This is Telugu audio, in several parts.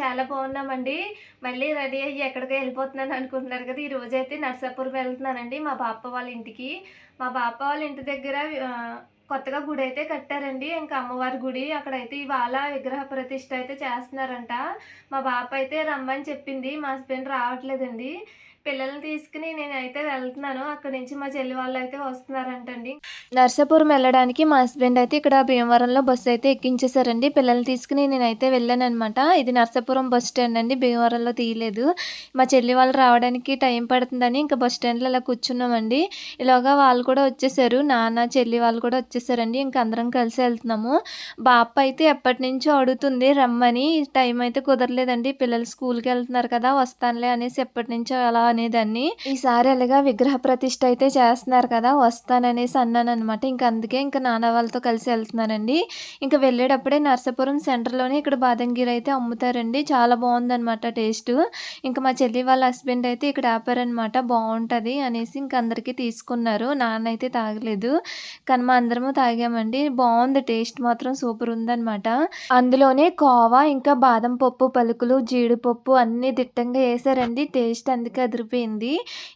చాలా బాగున్నామండి. మళ్ళీ రెడీ అయ్యి ఎక్కడికో వెళ్ళిపోతున్నాను అనుకుంటున్నారు కదా ఈరోజు అయితే నర్సాపూర్ వెళ్తున్నానండి మా బాప వాళ్ళ ఇంటికి. మా బాప వాళ్ళ ఇంటి దగ్గర కొత్తగా గుడి అయితే కట్టారండి. ఇంకా అమ్మవారి గుడి అక్కడైతే ఇవాళ విగ్రహ ప్రతిష్ట అయితే చేస్తున్నారంట. మా బాప అయితే రమ్మని చెప్పింది మా హస్బెండ్ రావట్లేదండి. పిల్లల్ని తీసుకుని నేనైతే వెళ్తున్నాను. అక్కడి నుంచి మా చెల్లి వాళ్ళు అయితే వస్తున్నారంటండి. నర్సాపురం వెళ్ళడానికి మా హస్బెండ్ అయితే ఇక్కడ భీమవరంలో బస్సు అయితే ఎక్కించేశారండి. పిల్లల్ని తీసుకుని నేనైతే వెళ్ళాను అనమాట ఇది నర్సాపురం బస్ స్టాండ్ అండి. భీమవరంలో తీయలేదు. మా చెల్లి వాళ్ళు రావడానికి టైం పడుతుందని ఇంకా బస్ స్టాండ్లో అలా కూర్చున్నామండి. ఇలాగా వాళ్ళు కూడా వచ్చేసారు. నాన్న చెల్లి వాళ్ళు కూడా వచ్చేసారండి. ఇంకా అందరం కలిసి వెళ్తున్నాము. బాప అయితే ఎప్పటి నుంచో అడుగుతుంది రమ్మని. టైం అయితే కుదరలేదండి. పిల్లలు స్కూల్కి వెళ్తున్నారు కదా వస్తానులే అనేసి ఎప్పటి నుంచో అలా అనేదాన్ని. ఈసారి అలాగా విగ్రహ ప్రతిష్ట అయితే చేస్తున్నారు కదా వస్తాననేసి అన్నాను అనమాట ఇంకా అందుకే ఇంకా నాన్న వాళ్ళతో కలిసి వెళ్తున్నానండి. ఇంకా వెళ్ళేటప్పుడే నర్సాపురం సెంటర్లోనే ఇక్కడ బాదంగిరి అయితే అమ్ముతారండి. చాలా బాగుందనమాట టేస్ట్. ఇంకా మా చెల్లి వాళ్ళ హస్బెండ్ అయితే ఇక్కడ ఆపారనమాట బాగుంటుంది అనేసి ఇంకా అందరికీ తీసుకున్నారు. నాన్న అయితే తాగలేదు కానీ మా అందరము తాగామండి. బాగుంది టేస్ట్ మాత్రం సూపర్ ఉందన్నమాట. అందులోనే కోవా ఇంకా బాదం పప్పు పలుకులు జీడిపప్పు అన్నీ దిట్టంగా వేసారండి. టేస్ట్ అందుకే అదిరిపోయింది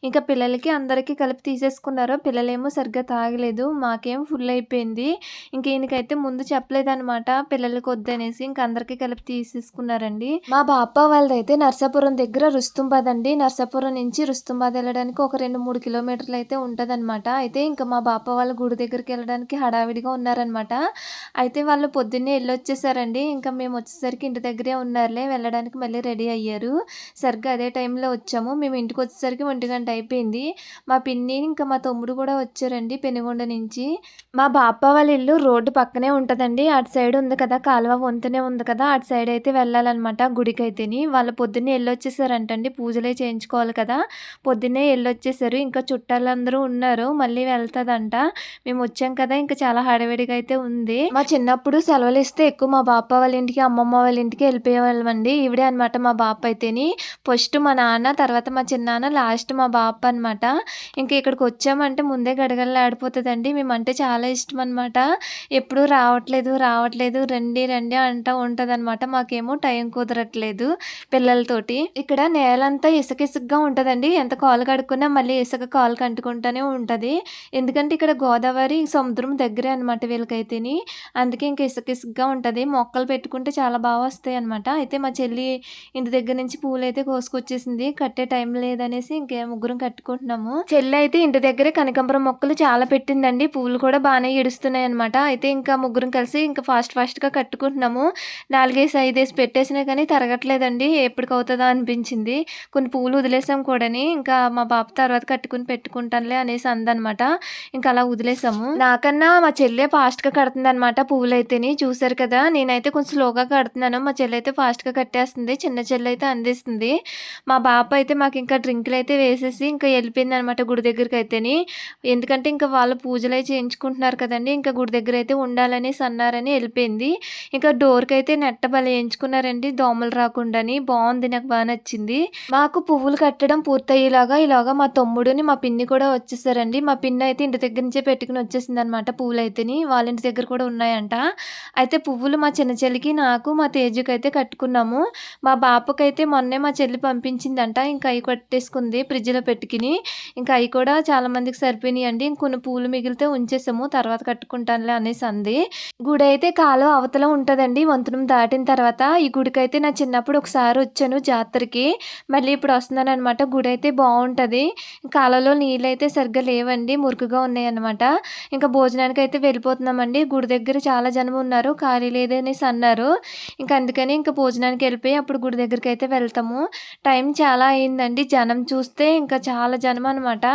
ఇంకా పిల్లలకి అందరికీ కలిపి తీసేసుకున్నారు పిల్లలేమో సరిగ్గా తాగలేదు. మాకేం ఫుల్ అయిపోయింది. ఇంక ఈయనకైతే ముందు చెప్పలేదన్నమాట. పిల్లలకి వద్దనేసి ఇంక అందరికీ కలిపి తీసేసుకున్నారండి. మా బాప వాళ్ళదైతే నర్సాపురం దగ్గర రుస్తుంబాద్ అండి నర్సాపురం నుంచి రుస్తుంబాద్ వెళ్ళడానికి ఒక రెండు మూడు కిలోమీటర్లు అయితే ఉంటుందన్నమాట. అయితే ఇంకా మా బాప వాళ్ళ గుడి దగ్గరికి వెళ్ళడానికి హడావిడిగా ఉన్నారనమాట అయితే వాళ్ళు పొద్దున్నే వెళ్ళి వచ్చేసారండి ఇంకా మేము వచ్చేసరికి ఇంటి దగ్గరే ఉన్నారులే. వెళ్ళడానికి మళ్ళీ రెడీ అయ్యారు. సరిగ్గా అదే టైంలో వచ్చాము. మేము ఇంటికి వచ్చేసరికి ఒంటి గంట అయిపోయింది. మా పిన్ని ఇంకా మా తమ్ముడు కూడా వచ్చారండి పెనుగొండ నుంచి. మా బాప వాళ్ళ ఇల్లు రోడ్డు పక్కనే ఉంటుందండి. అటు సైడ్ ఉంది కదా కాలువ వంతనే ఉంది కదా అటు సైడ్ అయితే వెళ్ళాలన్నమాట గుడికి అయితేని వాళ్ళు పొద్దున్నే వెళ్ళొచ్చేసారంటండి పూజలే చేయించుకోవాలి కదా. పొద్దున్నే వెళ్ళొచ్చేసారు ఇంకా చుట్టాలందరూ ఉన్నారు. మళ్ళీ వెళ్తుందంట. మేము వచ్చాం కదా ఇంకా చాలా హడావిడిగా అయితే ఉంది. మా చిన్నప్పుడు సెలవులు ఇస్తే ఎక్కువ మా బాప వాళ్ళ ఇంటికి అమ్మమ్మ వాళ్ళ ఇంటికి వెళ్ళిపోయేవాళ్ళమండి. ఇవిడే అనమాట మా బాప అయితేని ఫస్ట్ మా నాన్న తర్వాత మా చిన్న నాన్న లాస్ట్ మా బాప అనమాట ఇంకా ఇక్కడికి వచ్చామంటే ముందే గడగడలు ఆడిపోతుందండి. మేమంటే చాలా ఇష్టం అనమాట ఎప్పుడూ రావట్లేదు రావట్లేదు రండి రండి అంటూ ఉంటుంది అనమాట మాకేమో టైం కుదరట్లేదు పిల్లలతోటి. ఇక్కడ నేలంతా ఇసుక ఇసుకగా ఉంటుందండి. ఎంత కాలు కడుక్కున్నా మళ్ళీ ఇసుక కాలు కంటుకుంటూనే ఉంటుంది. ఎందుకంటే ఇక్కడ గోదావరి సముద్రం దగ్గరే అనమాట వీళ్ళకైతేని. అందుకే ఇంకా ఇసుక ఇసుకగా ఉంటుంది. మొక్కలు పెట్టుకుంటే చాలా బాగా వస్తాయి అనమాట అయితే మా చెల్లి ఇంటి దగ్గర నుంచి పూలు అయితే కోసుకొచ్చేసింది. కట్టే టైం లేదనేసి ఇంకే ముగ్గురం కట్టుకుంటున్నాము. చెల్లి అయితే ఇంటి దగ్గరే కనకాంబరం మొక్కలు చాలా పెట్టిందండి. పూలు కూడా బాగానే ఇడుస్తున్నాయి అనమాట అయితే ఇంకా ముగ్గురం కలిసి ఇంకా ఫాస్ట్ ఫాస్ట్గా కట్టుకుంటున్నాము. నాలుగేసి ఐదేసి పెట్టేసినా కానీ తరగట్లేదండి. ఎప్పటికవుతుందా అనిపించింది. కొన్ని పూలు వదిలేసాం కూడాని. ఇంకా మా బాబు తర్వాత కట్టుకుని పెట్టుకుంటానులే అనేసి అందనమాట. ఇంకా అలా వదిలేసాము. నాకన్నా మా చెల్లె ఫాస్ట్గా కడుతుంది అనమాట పువ్వులు అయితేని చూసారు కదా నేనైతే కొంచెం స్లోగా కడుతున్నాను. మా చెల్లి అయితే ఫాస్ట్గా కట్టేస్తుంది. చిన్న చెల్లి అయితే అందిస్తుంది. మా బాబు అయితే మాకు ఇంకా డ్రింకులు అయితే వేసేసి ఇంకా వెళ్ళిపోయింది అనమాట గుడి దగ్గరికి అయితేని ఎందుకంటే ఇంకా వాళ్ళు పూజలు అయితే చేయించుకుంటున్నారు కదండి ఇంకా గుడి దగ్గర అయితే ఉండాలనేసి అన్నారని వెళ్ళిపోయింది. ఇంకా డోర్కి అయితే నెట్ట బలి వేయించుకున్నారండి దోమలు రాకుండాని. బాగుంది నాకు బాగా నచ్చింది. మాకు పువ్వులు కట్టడం పూర్తయ్యేలాగా ఇలాగా మా తమ్ముడుని మా పిన్ని కూడా వచ్చేసారండి. మా పిన్ని అయితే ఇంటి దగ్గర నుంచే పెట్టుకుని వచ్చేసింది అనమాట పువ్వులు అయితేని వాళ్ళ ఇంటి దగ్గర కూడా ఉన్నాయంట. అయితే పువ్వులు మా చిన్న చెల్లికి నాకు మా తేజుకి అయితే కట్టుకున్నాము. మా బాపకైతే మొన్నే మా చెల్లి పంపించిందంట. ఇంకా అవి కట్టేసుకుంది ఫ్రిడ్జ్లో పెట్టుకుని. ఇంకా అవి కూడా చాలా మందికి సరిపోయినాయి అండి ఇంకొన్ని పూలు మిగిలితే ఉంచేసాము తర్వాత కట్టుకుంటానులే అనేసి అంది. గుడి అయితే కాలు అవతల ఉంటుందండి. వంతెనం దాటిన తర్వాత ఈ గుడికి అయితే నా చిన్నప్పుడు ఒకసారి వచ్చాను జాతరకి. మళ్ళీ ఇప్పుడు వస్తున్నాను అనమాట గుడి అయితే బాగుంటుంది. కాలంలో నీళ్ళు అయితే సరిగ్గా లేవండి మురుగుగా ఉన్నాయి అనమాట ఇంకా భోజనానికి అయితే వెళ్ళిపోతున్నామండి. గుడి దగ్గర చాలా జనం ఉన్నారు ఖాళీ లేదనేసి అన్నారు. ఇంకా అందుకని ఇంకా భోజనానికి వెళ్ళిపోయి అప్పుడు గుడి దగ్గరికి అయితే వెళ్తాము. టైం చాలా అయిందండి. జనం చూస్తే ఇంకా చాలా జనం అనమాట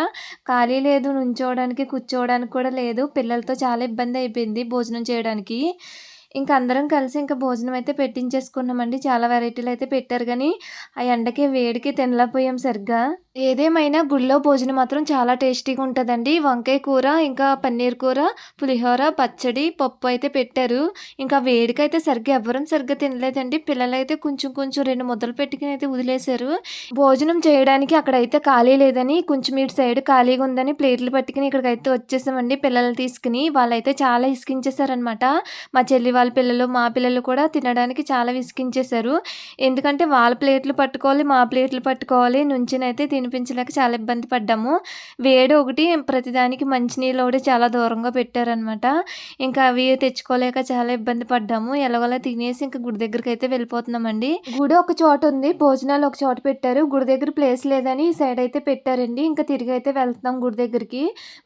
ఖాళీ లేదు నుంచోవడానికి కూర్చోవడానికి కూడా లేదు. పిల్లలతో చాలా ఇబ్బంది అయిపోయింది భోజనం చేయడానికి. ఇంకా అందరం కలిసి ఇంకా భోజనం అయితే పెట్టించేసుకున్నామండి. చాలా వెరైటీలు అయితే పెట్టారు కానీ ఆ ఎండకి వేడికి తినలేకపోయాం సరిగ్గా. ఏదేమైనా గుడిలో భోజనం మాత్రం చాలా టేస్టీగా ఉంటుందండి. వంకాయ కూర ఇంకా పన్నీర్ కూర పులిహోర పచ్చడి పప్పు అయితే పెట్టారు. ఇంకా వేడికైతే సరిగ్గా ఎవ్వరం సరిగ్గా తినలేదండి. పిల్లలైతే కొంచెం కొంచెం రెండు ముద్దలు పెట్టుకుని అయితే వదిలేశారు. భోజనం చేయడానికి అక్కడైతే ఖాళీ లేదని కొంచెం ఇటు సైడ్ ఖాళీగా ఉందని ప్లేట్లు పట్టుకుని ఇక్కడికైతే వచ్చేసామండి పిల్లలు తీసుకుని. వాళ్ళైతే చాలా ఇసుకించేశారనమాట మా చెల్లి వాళ్ళ పిల్లలు మా పిల్లలు కూడా తినడానికి చాలా విసికించేశారు ఎందుకంటే వాళ్ళ ప్లేట్లు పట్టుకోవాలి మా ప్లేట్లు పట్టుకోవాలి నుంచినైతే తినిపించలేక చాలా ఇబ్బంది పడ్డాము. వేడి ఒకటి ప్రతిదానికి మంచినీళ్ళు ఒకటి చాలా దూరంగా పెట్టారనమాట ఇంకా అవి తెచ్చుకోలేక చాలా ఇబ్బంది పడ్డాము. ఎలాగోలా తినేసి ఇంకా గుడి దగ్గరికి అయితే వెళ్ళిపోతున్నామండి. గుడి ఒక చోట ఉంది. భోజనాలు ఒక చోట పెట్టారు. గుడి దగ్గర ప్లేస్ లేదని ఈ సైడ్ అయితే పెట్టారండి. ఇంకా తిరిగి అయితే వెళ్తున్నాం గుడి దగ్గరికి.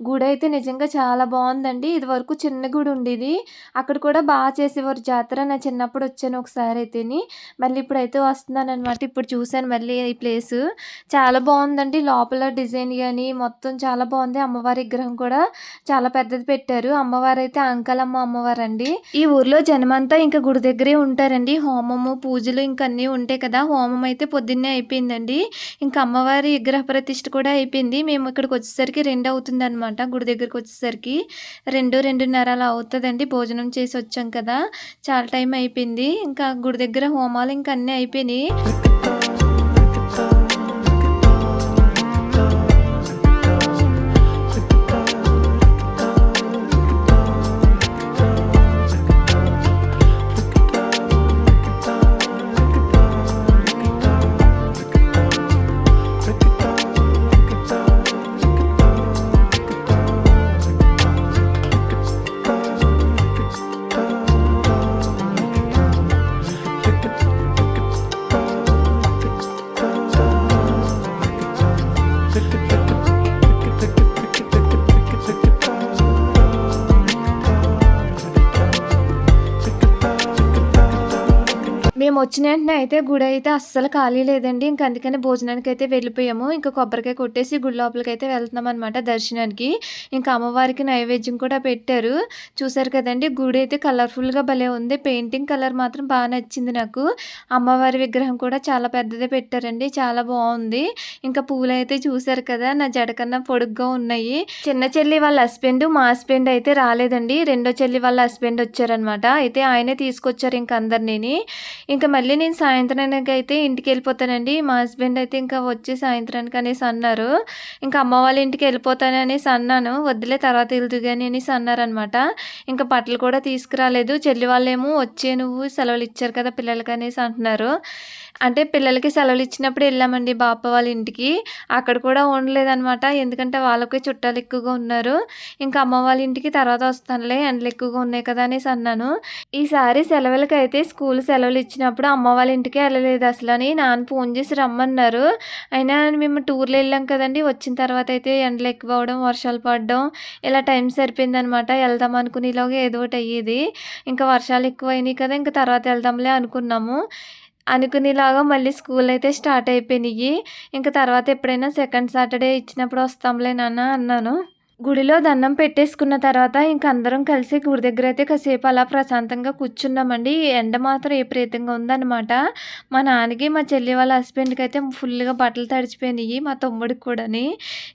గుడి అయితే నిజంగా చాలా బాగుందండి. ఇది వరకు చిన్న గుడి ఉండేది. అక్కడ కూడా బాగా చేసేవారు. జాతర నా చిన్నప్పుడు వచ్చాను ఒకసారి అయితేని. మళ్ళీ ఇప్పుడైతే వస్తున్నాను అనమాట ఇప్పుడు చూశాను మళ్ళీ ఈ ప్లేస్. చాలా బాగుంది. బాగుందండి. లోపల డిజైన్ కానీ మొత్తం చాలా బాగుంది. అమ్మవారి విగ్రహం కూడా చాలా పెద్దది పెట్టారు. అమ్మవారు అయితే అంకలమ్మ అమ్మవారు అండి ఈ ఊర్లో జనమంతా ఇంకా గుడి దగ్గరే ఉంటారండి. హోమము పూజలు ఇంకా అన్నీ ఉంటాయి కదా హోమం అయితే పొద్దున్నే అయిపోయిందండి. ఇంకా అమ్మవారి విగ్రహ ప్రతిష్ఠ కూడా అయిపోయింది. మేము ఇక్కడికి వచ్చేసరికి రెండు అవుతుంది అనమాట గుడి దగ్గరికి వచ్చేసరికి రెండు రెండున్నర అలా అవుతుందండి. భోజనం చేసి వచ్చాం కదా. చాలా టైం అయిపోయింది. ఇంకా గుడి దగ్గర హోమాలు ఇంకా అన్నీ అయిపోయినాయి. మేము వచ్చిన వెంటనే అయితే గుడి అయితే అస్సలు ఖాళీ లేదండి. ఇంక అందుకని భోజనానికి అయితే వెళ్ళిపోయాము. ఇంకా కొబ్బరికాయ కొట్టేసి గుడి లోపలికి అయితే వెళ్తున్నాం అనమాట దర్శనానికి. ఇంకా అమ్మవారికి నైవేద్యం కూడా పెట్టారు. చూసారు కదండి గుడి అయితే కలర్ఫుల్గా భలే ఉంది. పెయింటింగ్ కలర్ మాత్రం బాగా నచ్చింది నాకు. అమ్మవారి విగ్రహం కూడా చాలా పెద్దదే పెట్టారండి. చాలా బాగుంది. ఇంకా పూలు అయితే చూసారు కదా నా జడ కన్నా పొడుగ్గా ఉన్నాయి. చిన్న చెల్లి వాళ్ళ హస్బెండ్ మా హస్బెండ్ అయితే రాలేదండి. రెండో చెల్లి వాళ్ళ హస్బెండ్ వచ్చారనమాట అయితే ఆయనే తీసుకొచ్చారు ఇంక అందరినీ ఇంకా మళ్ళీ నేను సాయంత్రానికి అయితే ఇంటికి వెళ్ళిపోతానండి మా హస్బెండ్ అయితే ఇంకా వచ్చి సాయంత్రానికి అనేసి అన్నారు. ఇంకా అమ్మ వాళ్ళ ఇంటికి వెళ్ళిపోతాను అనేసి అన్నాను. వద్దులే తర్వాత వెళ్తూ కానీ అనేసి అన్నారనమాట ఇంకా బట్టలు కూడా తీసుకురాలేదు. చెల్లి వాళ్ళేమో వచ్చే నువ్వు సెలవులు ఇచ్చారు కదా పిల్లలకి అనేసి అంటున్నారు. అంటే పిల్లలకి సెలవులు ఇచ్చినప్పుడు వెళ్ళామండి బాప వాళ్ళ ఇంటికి. అక్కడ కూడా ఉండలేదన్నమాట. ఎందుకంటే వాళ్ళకి చుట్టాలు ఎక్కువగా ఉన్నారు. ఇంకా అమ్మ వాళ్ళ ఇంటికి తర్వాత వస్తానులే ఎండలు ఎక్కువగా ఉన్నాయి కదా అనేసి అన్నాను. ఈసారి సెలవులకి అయితే స్కూల్ సెలవులు ఇచ్చినప్పుడు అమ్మ వాళ్ళ ఇంటికి వెళ్ళలేదు అసలు అని నాన్న ఫోన్ చేసి రమ్మన్నారు. అయినా మేము టూర్లో వెళ్ళాం కదండి. వచ్చిన తర్వాత అయితే ఎండలు ఎక్కువ అవడం వర్షాలు పడడం ఇలా టైం సరిపోయిందనమాట వెళ్దాం అనుకునేలాగా ఏదో ఒకటి అయ్యేది. ఇంకా వర్షాలు ఎక్కువ అయినాయి కదా ఇంకా తర్వాత వెళ్దాంలే అనుకున్నాము. అనుకునేలాగా మళ్ళీ స్కూల్ అయితే స్టార్ట్ అయిపోయినాయి. ఇంకా తర్వాత ఎప్పుడైనా సెకండ్ సాటర్డే ఇచ్చినప్పుడు వస్తాంలే నాన్న అన్నాను. గుడిలో దండం పెట్టేసుకున్న తర్వాత ఇంక అందరం కలిసి గుడి దగ్గర అయితే కాసేపు అలా ప్రశాంతంగా కూర్చున్నామండి. ఎండ మాత్రం విపరీతంగా ఉందన్నమాట. మా నాన్నకి మా చెల్లి వాళ్ళ హస్బెండ్కి అయితే ఫుల్గా బట్టలు తడిచిపోయినాయి మా తమ్ముడికి కూడాని.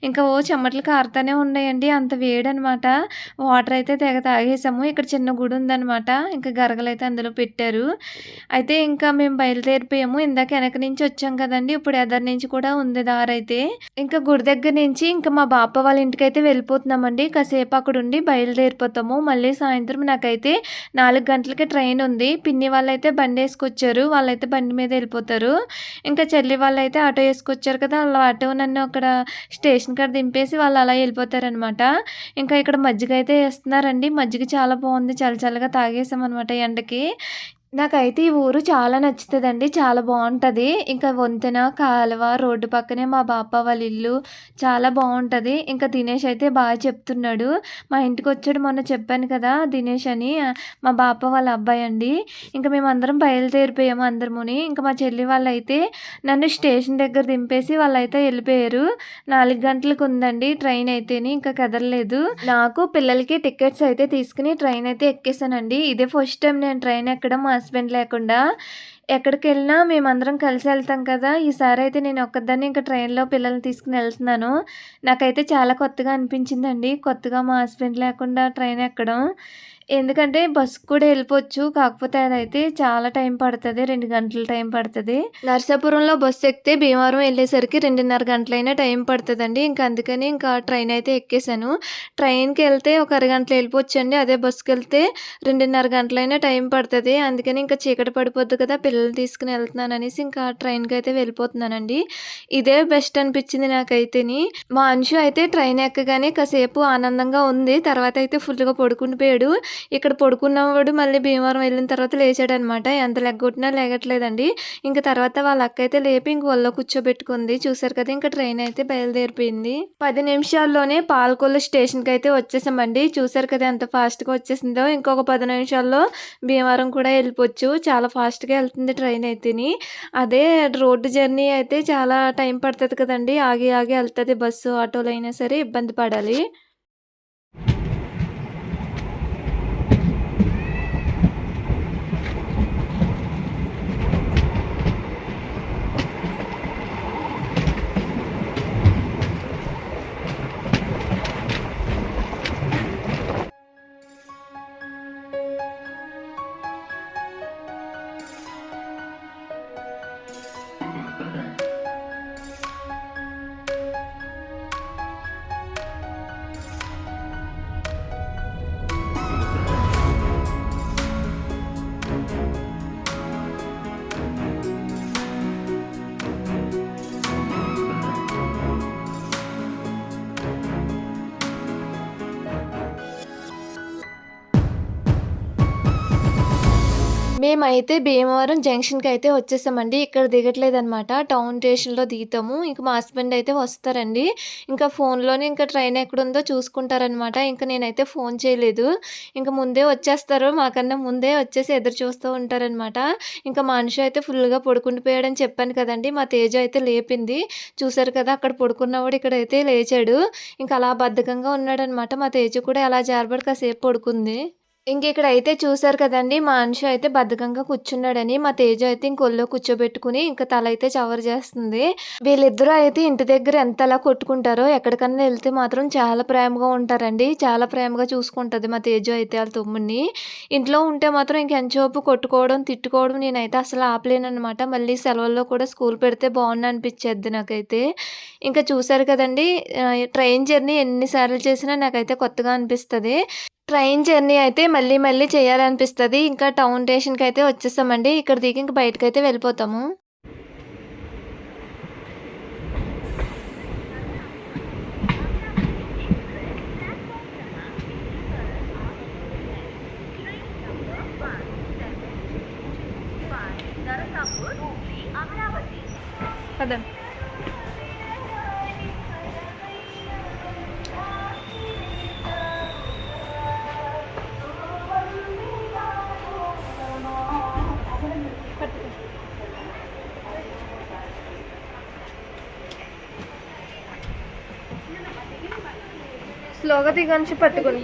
ఇంకా ఓ చెమటలు కారుతూనే ఉన్నాయండి అంత వేడనమాట వాటర్ అయితే తెగ తాగేసాము. ఇక్కడ చిన్న గుడి ఉందనమాట ఇంకా గరగలు అయితే అందులో పెట్టారు. అయితే ఇంకా మేము బయలుదేరిపోయాము. ఇందాక వెనక నుంచి వచ్చాం కదండి ఇప్పుడు ఎదరి నుంచి కూడా ఉంది దారైతే. ఇంకా గుడి దగ్గర నుంచి ఇంకా మా బాప వాళ్ళ ఇంటికి అయితే వెళ్ళిపో వెళ్ళిపోతున్నామండి. కాసేపు అక్కడ ఉండి బయలుదేరిపోతాము. మళ్ళీ సాయంత్రం నాకైతే నాలుగు గంటలకి ట్రైన్ ఉంది. పిన్ని వాళ్ళైతే బండి వేసుకొచ్చారు. వాళ్ళైతే బండి మీద వెళ్ళిపోతారు. ఇంకా చెల్లి వాళ్ళైతే ఆటో వేసుకొచ్చారు కదా. వాళ్ళ ఆటో నన్ను అక్కడ స్టేషన్ కాడ దింపేసి వాళ్ళు అలా వెళ్ళిపోతారనమాట. ఇంకా ఇక్కడ మజ్జిగ అయితే వేస్తున్నారండి. మజ్జిగ చాలా బాగుంది. చాలా చల్లగా తాగేసాం అనమాట ఎండకి. నాకైతే ఈ ఊరు చాలా నచ్చుతుందండి. చాలా బాగుంటుంది ఇంకా వంతెన కాలువ రోడ్డు పక్కనే మా బాప వాళ్ళ ఇల్లు చాలా బాగుంటుంది ఇంకా దినేష్ అయితే బాగా చెప్తున్నాడు. మా ఇంటికి వచ్చాడు మొన్న చెప్పాను కదా దినేష్ అని. మా బాప వాళ్ళ అబ్బాయి అండి. ఇంకా మేము అందరం బయలుదేరిపోయాము అందరముని. ఇంకా మా చెల్లి వాళ్ళైతే నన్ను స్టేషన్ దగ్గర దింపేసి వాళ్ళైతే వెళ్ళిపోయారు. నాలుగు గంటలకు ఉందండి ట్రైన్ అయితేని ఇంకా కదలలేదు. నాకు పిల్లలకి టికెట్స్ అయితే తీసుకుని ట్రైన్ అయితే ఎక్కేసానండి. ఇదే ఫస్ట్ టైం నేను ట్రైన్ ఎక్కడం మా హస్బెండ్ లేకుండా ఎక్కడికెళ్ళినా మేమందరం కలిసి వెళ్తాం కదా! ఈసారి అయితే నేను ఒక్కదాన్ని ఇంకా ట్రైన్‌లో పిల్లల్ని తీసుకుని వెళ్తున్నాను నాకైతే చాలా కొత్తగా అనిపించిందండి. కొత్తగా మా హస్బెండ్ లేకుండా ట్రైన్ ఎక్కడం. ఎందుకంటే బస్సు కూడా వెళ్ళిపోవచ్చు కాకపోతే అదైతే చాలా టైం పడుతుంది రెండు గంటలు టైం పడుతుంది నర్సాపురంలో బస్సు ఎక్కితే భీమవరం వెళ్ళేసరికి రెండున్నర గంటలైనా టైం పడుతుందండి ఇంకా అందుకని ఇంకా ట్రైన్ అయితే ఎక్కేసాను. ట్రైన్కి వెళ్తే ఒక అరగంటలో అండి అదే బస్సుకి వెళ్తే రెండున్నర గంటలైనా టైం పడుతుంది అందుకని ఇంకా చీకటి పడిపోద్ది కదా! పిల్లలు తీసుకుని వెళ్తున్నాను అనేసి ఇంకా ట్రైన్కి అయితే వెళ్ళిపోతున్నానండి. ఇదే బెస్ట్ అనిపించింది నాకైతేని. మా అంశు అయితే ట్రైన్ ఎక్కగానే కాసేపు ఆనందంగా ఉంది. తర్వాత అయితే ఫుల్‌గా పడుకుండిపోయాడు. ఇక్కడ పడుకున్నవాడు మళ్ళీ భీమవరం వెళ్ళిన తర్వాత లేచాడనమాట. ఎంత లెగ్గొట్టినా లేగట్లేదండి ఇంక తర్వాత వాళ్ళ అక్కయితే లేపి ఇంక ఒళ్ళో కూర్చోబెట్టుకుంది. చూసారు కదా! ఇంకా ట్రైన్ అయితే బయలుదేరిపోయింది. పది నిమిషాల్లోనే పాలకొల్లు అయితే వచ్చేసామండి. చూసారు కదా! ఎంత ఫాస్ట్‌గా వచ్చేసిందో. ఇంకొక పది నిమిషాల్లో భీమవరం కూడా వెళ్ళిపోవచ్చు చాలా ఫాస్ట్‌గా వెళ్తుంది ట్రైన్ అయితేని. అదే రోడ్డు జర్నీ అయితే చాలా టైం పడుతుంది కదండి ఆగి ఆగి వెళ్తుంది బస్సు, ఆటోలు అయినా సరే ఇబ్బంది పడాలి. మేమైతే భీమవరం జంక్షన్కి అయితే వచ్చేసామండి. ఇక్కడ దిగట్లేదనమాట. టౌన్ స్టేషన్‌లో దిగుతాము. ఇంక మా హస్బెండ్ అయితే వస్తారండి. ఇంకా ఫోన్‌లోనే ఇంకా ట్రైన్ ఎక్కడుందో చూసుకుంటారనమాట. ఇంకా నేనైతే ఫోన్ చేయలేదు. ఇంక ముందే వచ్చేస్తారు. మాకన్నా ముందే వచ్చేసి ఎదురు చూస్తూ ఉంటారనమాట. ఇంకా మనిషి అయితే ఫుల్‌గా పడుకుండిపోయాడని చెప్పాను కదండి మా తేజ అయితే లేపింది. చూసారు కదా! అక్కడ పడుకున్నవాడు ఇక్కడైతే లేచాడు. ఇంకా అలా బద్ధకంగా ఉన్నాడనమాట. మా తేజ కూడా అలా జారబడి కాసేపు పడుకుంది. ఇంక అయితే చూసారు కదండీ! మా అంశు అయితే బద్ధకంగా కూర్చున్నాడని, మా తేజ అయితే ఇంక కూర్చోబెట్టుకుని ఇంకా ఇంక తల అయితే చవరు చేస్తుంది. వీళ్ళిద్దరూ అయితే ఇంటి దగ్గర ఎంత అలా కొట్టుకుంటారో ఎక్కడికన్నా వెళ్తే మాత్రం చాలా ప్రేమగా ఉంటారండి. చాలా ప్రేమగా చూసుకుంటుంది మా తేజ అయితే వాళ్ళ తమ్ముడిని. ఇంట్లో ఉంటే మాత్రం ఇంక కొట్టుకోవడం, తిట్టుకోవడం నేనైతే అసలు ఆపలేనమాట మళ్ళీ సెలవుల్లో కూడా స్కూల్ పెడితే బాగుంది అనిపించేద్ది నాకైతే. ఇంకా చూసారు కదండీ! ట్రైన్ జర్నీ ఎన్నిసార్లు చేసినా నాకైతే కొత్తగా అనిపిస్తుంది ట్రైన్ జర్నీ అయితే మళ్ళీ మళ్ళీ చేయాలనిపిస్తుంది ఇంకా టౌన్ స్టేషన్కి అయితే వచ్చేసామండి. ఇక్కడ దిగి ఇంక అయితే వెళ్ళిపోతాము. అదే స్లోగా దిగంచి పట్టుకుని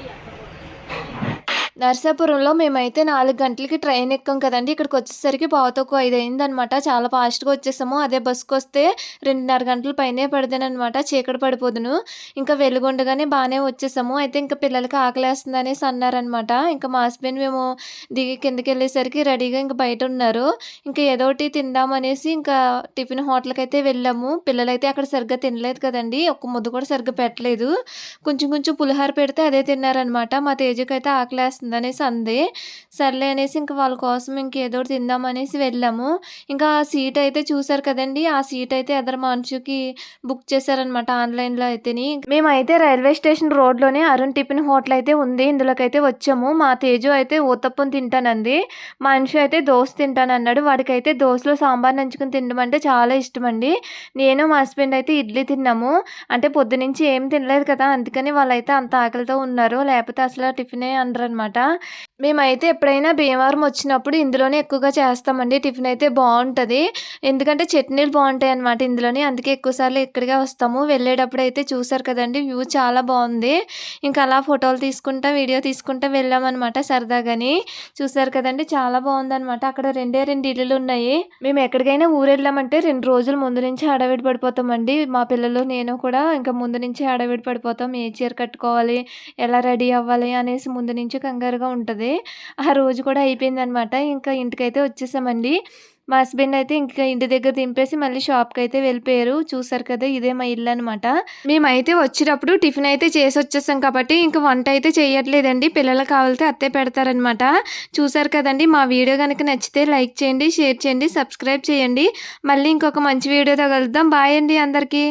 నర్సాపురంలో మేమైతే నాలుగు గంటలకి ట్రైన్ ఎక్కాం కదండి ఇక్కడికి వచ్చేసరికి పావుతకు ఐదు అయిందనమాట. చాలా ఫాస్ట్‌గా వచ్చేసాము. అదే బస్సుకు వస్తే రెండున్నర గంటల పైనే పడేదనమాట. చీకటి పడిపోదును. ఇంకా వెలుగుండగానే బాగానే వచ్చేసాము. అయితే ఇంకా పిల్లలకి ఆకలేస్తుందనేసి అన్నారనమాట. ఇంకా మా హస్బెండ్ మేము దిగి కిందకి వెళ్ళేసరికి రెడీగా ఇంకా బయట ఉన్నారు ఇంకా ఏదో ఒకటి తిందామనేసి ఇంకా టిఫిన్ హోటల్కి అయితే వెళ్ళాము. పిల్లలైతే అక్కడ సరిగ్గా తినలేదు కదండి ఒక్క ముద్ద కూడా సరిగ్గా పెట్టలేదు. కొంచెం కొంచెం పులిహోర పెడితే అదే తిన్నారనమాట. మా తేజుకైతే అనేసి అంది. సర్లే అనేసి ఇంక వాళ్ళ కోసం ఇంకేదో ఏదోకటి తిందామనేసి వెళ్ళాము. ఇంకా ఆ సీట్ అయితే చూసారు కదండీ! ఆ సీట్ అయితే ఎదర మనుషుకి బుక్ చేశారనమాట ఆన్‌లైన్‌లో అయితేని. మేమైతే రైల్వే స్టేషన్ రోడ్‌లోనే అరుణ్ టిఫిన్ హోటల్ అయితే ఉంది. ఇందులోకైతే వచ్చాము. మా తేజు అయితే ఊతప్పం తింటానంది. మనిషి అయితే అయితే తింటాను తింటానన్నాడు. వాడికైతే దోశలో సాంబార్ నంచుకుని తినడం అంటే చాలా ఇష్టం అండి నేను మా హస్బెండ్ అయితే ఇడ్లీ తిన్నాము. అంటే పొద్దునుంచి ఏం తినలేదు కదా! అందుకని వాళ్ళైతే అంత ఆకలితో ఉన్నారు. లేకపోతే అసలు టిఫినే అనరనమాట. మేమైతే ఎప్పుడైనా భీమవరం వచ్చినప్పుడు ఇందులోనే ఎక్కువగా చేస్తామండి. టిఫిన్ అయితే బాగుంటుంది. ఎందుకంటే చట్నీలు బాగుంటాయి అన్నమాట ఇందులోనే. అందుకే ఎక్కువసార్లు ఇక్కడికే వస్తాము. వెళ్ళేటప్పుడు అయితే చూసారు కదండి వ్యూ చాలా బాగుంది. ఇంకా అలా ఫోటోలు తీసుకుంటా వీడియో తీసుకుంటా వెళ్ళామన్నమాట సరదాగాని. చూసారు కదండి చాలా బాగుందనమాట అక్కడ రెండే రెండు ఇల్లులు ఉన్నాయి. మేము ఎక్కడికైనా ఊరు వెళ్ళామంటే రెండు రోజుల ముందు నుంచి హడావిడి పడిపోతామండి. మా పిల్లలు నేను కూడా ఇంకా ముందు నుంచి హడావిడి పడిపోతాం. ఏ చీర కట్టుకోవాలి ఎలా రెడీ అవ్వాలి అనేసి ముందు నుంచి కంగారు కంగారుగా ఉంటుంది. ఆ రోజు కూడా అయిపోయిందనమాట. ఇంకా ఇంటికైతే వచ్చేసామండి. మా హస్బెండ్ అయితే ఇంకా ఇంటి దగ్గర దింపేసి మళ్ళీ షాప్కి అయితే వెళ్ళిపోయారు. చూసారు కదా ఇదే మా ఇల్లు అనమాట. మేమైతే వచ్చేటప్పుడు టిఫిన్ అయితే చేసి వచ్చేసాం కాబట్టి ఇంకా వంట అయితే చేయట్లేదండి పిల్లలకు కావాలితే అత్తే పెడతారనమాట. చూసారు కదండి మా వీడియో కనుక నచ్చితే లైక్ చేయండి షేర్ చేయండి సబ్స్క్రైబ్ చేయండి. మళ్ళీ ఇంకొక మంచి వీడియోతో కలుద్దాం. బాయ్ అండి అందరికీ.